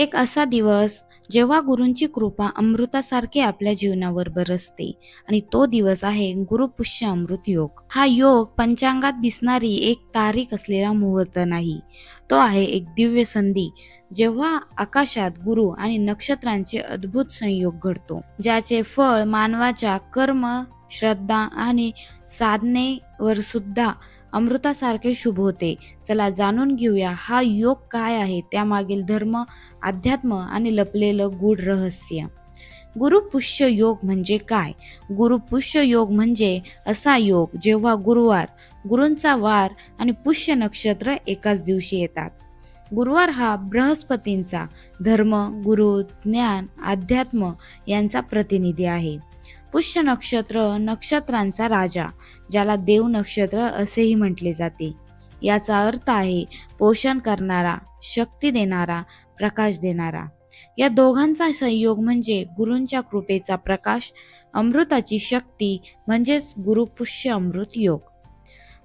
एक असा दिवस जेव्हा गुरूंची कृपा अमृतासारखी आपल्या जीवनावर बरसते आणि तो दिवस आहे गुरुपुष्य अमृत योग. हा योग पंचांगात दिसणारी एक तारीख असलेला मुहूर्त नाही. तो आहे एक दिव्य संधी जेव्हा आकाशात गुरु आणि नक्षत्रांचे अद्भुत संयोग घडतो. ज्याचे फळ मानवाच्या कर्म श्रद्धा आणि साधनेवर सुद्धा अमृतासारखे शुभ होते. चला जाणून घेऊया हा योग काय आहे? त्यामागील धर्म अध्यात्म आणि लपलेलं गूढ रहस्य. गुरुपुष्य योग म्हणजे काय? गुरुपुष्य योग म्हणजे असा योग जेव्हा गुरुवार गुरूंचा वार आणि पुष्य नक्षत्र एकाच दिवशी येतात. गुरुवार हा बृहस्पतींचा धर्म गुरु ज्ञान अध्यात्म यांचा प्रतिनिधी आहे. पुष्य नक्षत्र नक्षत्रांचा राजा ज्याला देव नक्षत्र असेही म्हटले जाते. याचा अर्थ आहे पोषण करणारा शक्ती देणारा प्रकाश देणारा. या दोघांचा संयोग म्हणजे गुरूंच्या कृपेचा प्रकाश अमृताची शक्ती म्हणजेच गुरुपुष्य अमृत योग.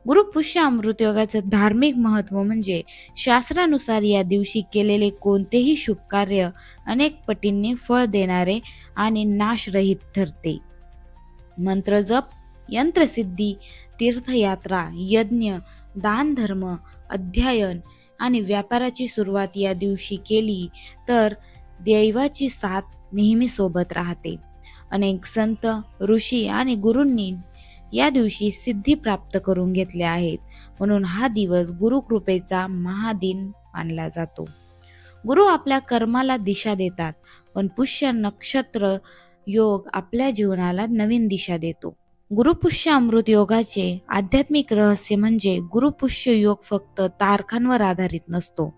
गुरुपुष्य अमृत योगाचं धार्मिक महत्त्व म्हणजे शास्त्रानुसार या दिवशी केलेले कोणतेही शुभ कार्य अनेक पटींनी फळ देणारे आणि नाशरहित ठरते. मंत्रजप यंत्रसिद्धी तीर्थयात्रा यज्ञ दानधर्म अध्ययन आणि व्यापाराची सुरुवात या दिवशी केली तर दैवाची साथ नेहमी सोबत राहते. अनेक संत ऋषी आणि गुरूंनी या दिवशी सिद्धी प्राप्त करून घेतल्या आहेत. म्हणून हा दिवस गुरुकृपेचा महादिन मानला जातो. गुरु आपल्या कर्माला दिशा देतात पण पुष्य नक्षत्र योग आपल्या जीवनाला नवीन दिशा देतो. गुरुपुष्य अमृत योगाचे आध्यात्मिक रहस्य म्हणजे गुरुपुष्य योग फक्त तारखांवर आधारित नसतो.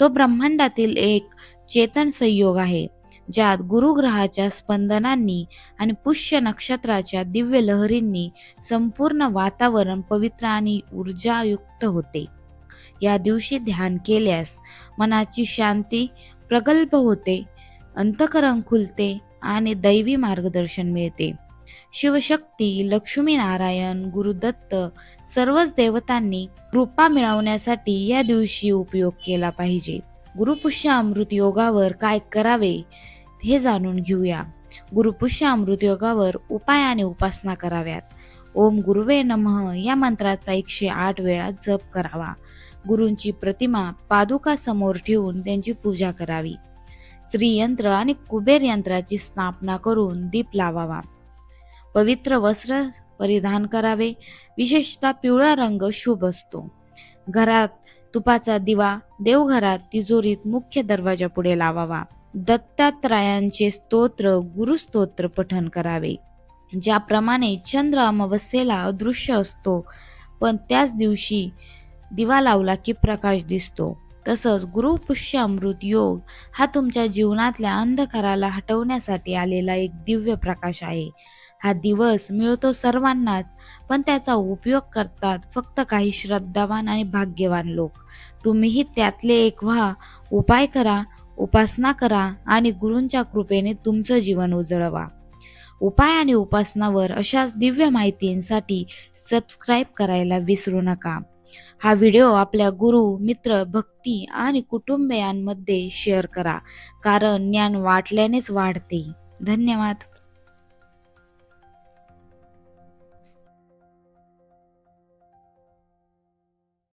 तो ब्रह्मांडातील एक चेतन संयोग आहे ज्यात गुरुग्रहाच्या स्पंदनांनी आणि पुष्य नक्षत्राच्या दिव्य लहरींनी संपूर्ण वातावरण पवित्र आणि ऊर्जायुक्त होते. या दिवशी ध्यान केल्यास मनाची शांती प्रगल्भ होते अंतकरण खुलते आणि दैवी मार्गदर्शन मिळते. शिवशक्ती लक्ष्मीनारायण गुरुदत्त सर्वच देवतांनी कृपा मिळवण्यासाठी या दिवशी उपयोग केला पाहिजे. गुरुपुष्य अमृत योगावर काय करावे हे जाणून घेऊया. गुरुपुष्य अमृत योगावर उपाय आणि उपासना कराव्यात. ओम गुरुवे नमः या मंत्राचा एकशे आठ वेळा जप करावा. गुरूंची प्रतिमा पादुका समोर ठेवून त्यांची पूजा करावी. श्रीयंत्र आणि कुबेर यंत्राची स्थापना करून दीप लावावा. पवित्र वस्त्र परिधान करावे. विशेषतः पिवळा रंग शुभ असतो. घरात तुपाचा दिवा देवघरात तिजोरीत मुख्य दरवाजा पुढे लावावा. दत्तात्रयांचे स्तोत्र गुरुस्तोत्र पठन करावे. ज्याप्रमाणे चंद्र अमावस्येला अदृश्य असतो पण त्याच दिवशी दिवा लावला की प्रकाश दिसतो. तसंच गुरुपुष्य अमृत योग हा तुमच्या जीवनातल्या अंधकाराला हटवण्यासाठी आलेला एक दिव्य प्रकाश आहे. हा दिवस मिळतो सर्वांनाच पण त्याचा उपयोग करतात फक्त काही श्रद्धावान आणि भाग्यवान लोक. तुम्हीही त्यातले एक व्हा उपाय करा उपासना करा आणि गुरूंच्या कृपेने तुमचं जीवन उजळवा. उपाय आणि उपासनावर अशाच दिव्य माहितींसाठी सबस्क्राईब करायला विसरू नका. हा व्हिडिओ आपल्या गुरु मित्र भक्ती आणि कुटुंबियांमध्ये शेअर करा. कारण ज्ञान वाटल्यानेच वाढते. धन्यवाद.